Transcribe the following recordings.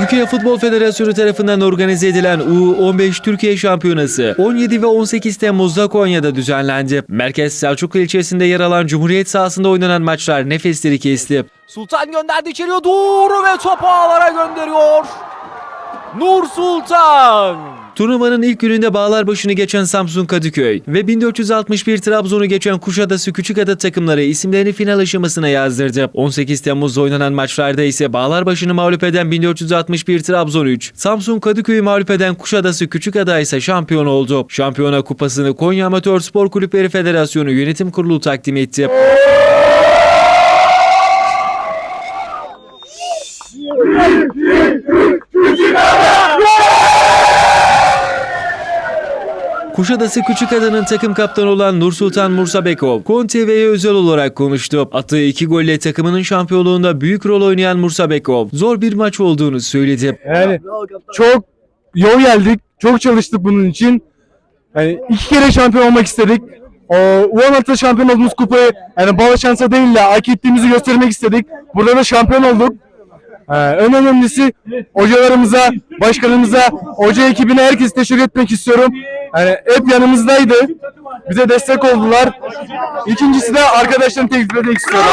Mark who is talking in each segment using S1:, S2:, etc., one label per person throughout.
S1: Türkiye Futbol Federasyonu tarafından organize edilen U15 Türkiye Şampiyonası 17 ve 18 Temmuz'da Konya'da düzenlendi. Merkez Selçuklu ilçesinde yer alan Cumhuriyet sahasında oynanan maçlar nefesleri kesti.
S2: Sultan gönderdi içeriye doğru ve topu ağlara gönderiyor. Nur Sultan.
S1: Turnuvanın ilk gününde bağlar başını geçen Samsun Kadıköy ve 1461 Trabzon'u geçen Kuşadası Küçükada takımları isimlerini final aşamasına yazdırdı. 18 Temmuz'da oynanan maçlarda ise bağlar başını mağlup eden 1461 Trabzon 3, Samsun Kadıköy'ü mağlup eden Kuşadası Küçükada ise şampiyon oldu. Şampiyona kupasını Konya Amatör Spor Kulüpleri Federasyonu Yönetim Kurulu takdim etti. Kuşadası Küçükada'nın takım kaptanı olan Nursultan Mursabekov, Kon TV'ye özel olarak konuştu. Attığı iki golle takımının şampiyonluğunda büyük rol oynayan Mursabekov, zor bir maç olduğunu söyledi.
S3: Yani çok yol geldik, çok çalıştık bunun için. Yani iki kere şampiyon olmak istedik. O U16'da şampiyon olduğumuz kupayı yani bala şansa değil de hak ettiğimizi göstermek istedik. Burada da şampiyon olduk. Ee, en önemlisi hocalarımıza, başkanımıza, hoca ekibine herkese teşekkür etmek istiyorum. Yani hep yanımızdaydı. Bize destek oldular. İkincisi de arkadaşlarımı teklif etmek istiyorum.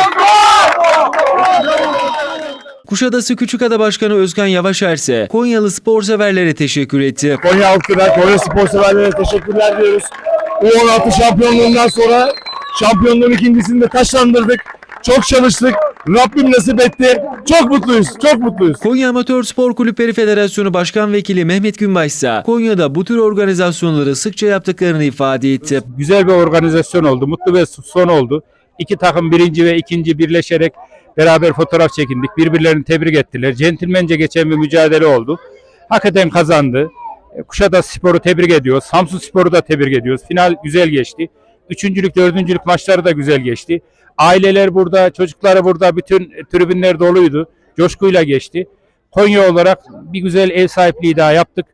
S1: Kuşadası Küçükada Başkanı Özkan Yavaşer ise Konyalı spor severlere teşekkür etti.
S3: Konya halkına, Konya spor severlere teşekkürler diyoruz. U16 şampiyonluğundan sonra şampiyonluğun ikincisini de taşlandırdık. Çok çalıştık. Rabbim nasip etti. Çok mutluyuz. Çok mutluyuz.
S1: Konya Amatör Spor Kulüpleri Federasyonu Başkan Vekili Mehmet Günbaş ise Konya'da bu tür organizasyonları sıkça yaptıklarını ifade etti.
S4: güzel bir organizasyon oldu. Mutlu bir son oldu. İki takım birinci ve ikinci birleşerek beraber fotoğraf çekindik. Birbirlerini tebrik ettiler. Centilmence geçen bir mücadele oldu. Hakikaten kazandı. Kuşadası Spor'u tebrik ediyoruz. Samsun Spor'u da tebrik ediyoruz. Final güzel geçti. Üçüncülük, dördüncülük maçları da güzel geçti. Aileler burada, çocukları burada, bütün tribünler doluydu. Coşkuyla geçti. Konya olarak bir güzel ev sahipliği daha yaptık.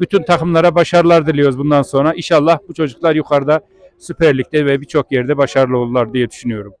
S4: Bütün takımlara başarılar diliyoruz bundan sonra. İnşallah bu çocuklar yukarıda Süper Lig'de ve birçok yerde başarılı olurlar diye düşünüyorum.